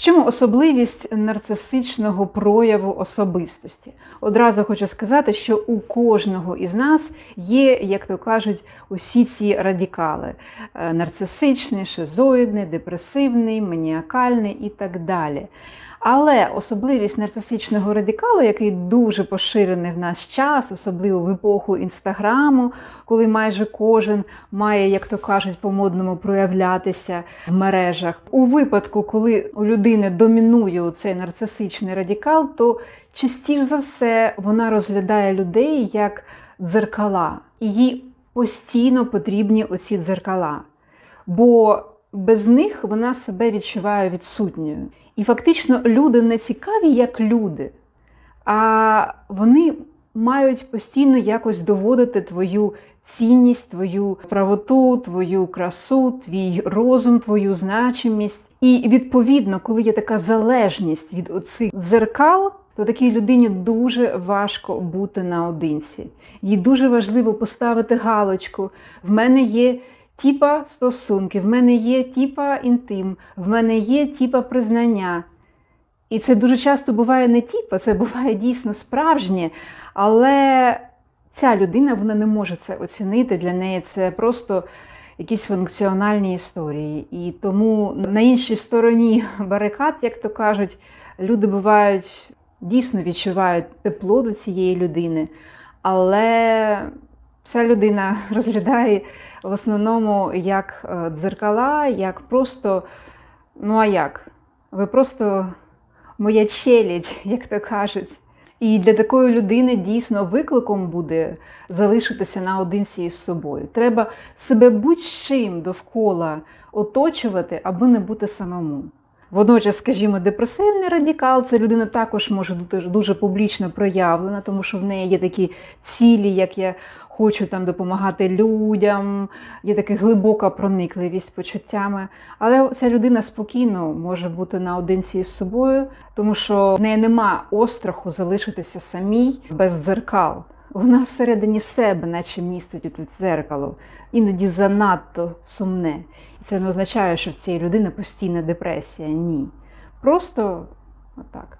Чому особливість нарцисичного прояву особистості? Одразу хочу сказати, що у кожного із нас є, як то кажуть, усі ці радикали: Е, нарцисичний, шизоїдний, депресивний, маніакальний і так далі. Але особливість нарцисичного радикалу, який дуже поширений в наш час, особливо в епоху інстаграму, коли майже кожен має, як то кажуть, по-модному проявлятися в мережах. У випадку, коли у людини домінує цей нарцисичний радикал, то частіше за все вона розглядає людей як дзеркала, і їй постійно потрібні оці дзеркала. Бо без них вона себе відчуває відсутньою. І фактично люди не цікаві як люди, а вони мають постійно якось доводити твою цінність, твою правоту, твою красу, твій розум, твою значимість. І відповідно, коли є така залежність від оцих дзеркал, то такій людині дуже важко бути наодинці. Їй дуже важливо поставити галочку. В мене є тіпа стосунки, в мене є тіпа інтим, в мене є тіпа признання. І це дуже часто буває не тіпа, це буває дійсно справжнє, але ця людина вона не може це оцінити. Для неї це просто якісь функціональні історії. І тому на іншій стороні барикад, як то кажуть, люди бувають дійсно відчувають тепло до цієї людини, але ця людина розглядає в основному як е, дзеркала, як просто, ну а як? Ви просто моя челядь, як то кажуть. І для такої людини дійсно викликом буде залишитися наодинці із собою. Треба себе будь-чим довкола оточувати, аби не бути самому. Водночас, скажімо, депресивний радикал це людина також може бути дуже публічно проявлена, тому що в неї є такі цілі, як я хочу там допомагати людям, є така глибока проникливість почуттями. Але ця людина спокійно може бути наодинці із собою, тому що в неї нема остраху залишитися самій без дзеркал. Вона всередині себе, наче містить у дзеркало, іноді занадто сумне. І це не означає, що в цієї людини постійна депресія. Ні. Просто отак.